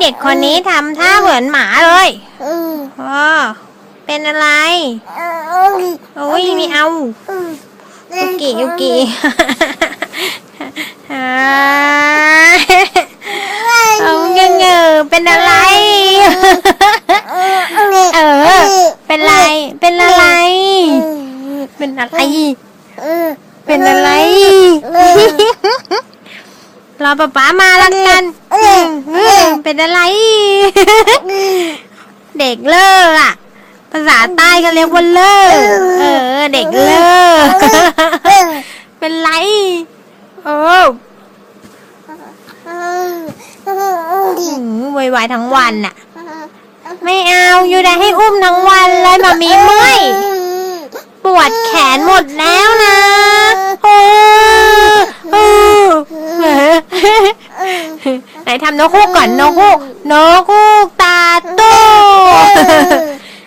เด็กคนนี้ทำท่าเหมือนหมาเลยอ๋อเป็นอะไรโอ้ยไม่เอาโอเคโอเคอ่าเอาเงือเงือเป็นอะไร เออ เป็นไร เป็นอะไร เป็นอะไร เป็นอะไร รอป๊าป๊ามาละกันอืม เป็นอะไร เด็กเลิกอะ ภาษาใต้เขาเรียกว่าเลิกเออ เด็กเลิกเป็นไรโอ้หืมโวยวายทั้งวันน่ะ ไม่เอาอยู่ได้ให้อุ้มทั้งวันเลยมามีเมื่อยปวดแขนหมดแล้วนะโอ้โอ้ไห นทำนกฮูกก่อนนกฮูกนกฮูกตาโต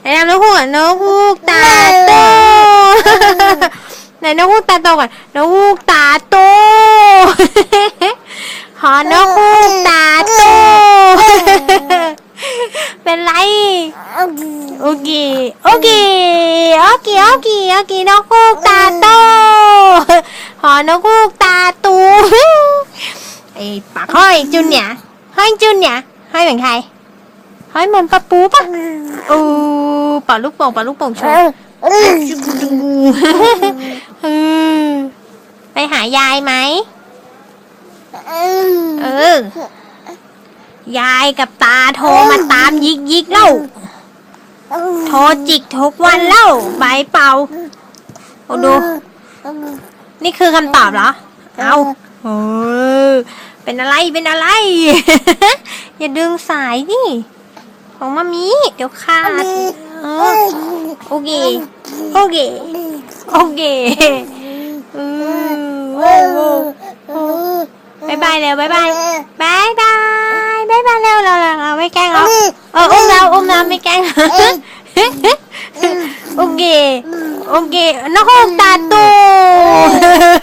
ไหนทำนกฮูกก่อนนกฮูกตาโตไหนนกฮูกตาโตก่อนนกฮูกตาโตหอนกฮูกตาโตเป็นไรโอเคโอเคโอเคโอเคโอเคนกฮูกตาโตหอนกฮูกตาตูไอ้ ปากห้อยจุนเนี่ยห้อยจุนเนี่ยห้อยเหมือนใครห้อยเหมือนปะปูปะอู้เป่าลูกโป่งเป่าลูกโป่งชว์อืมไปหายายไหมเออยายกับตาโทรมาตามยิกยิกๆแล้วโทรจิกทุกวันแล้วใบเป่าโอ้ดู นี่คือคำตอบเหรอ เอาเออ เป็นอะไรเป็นอะไร อย่าดึงสายนี่ของมามีเดี๋ยวขาดเออโอเคโอเคโอเคเออโว้โว้โว้บายบายเร็วบายบายบายบายบายบายเร็วเราเราไม่แกล้งเราเอออุ้มเราอุ้มเราไม่แกล้งเราโอเคโอเคนกฮูกตาตูบ๊ายบาย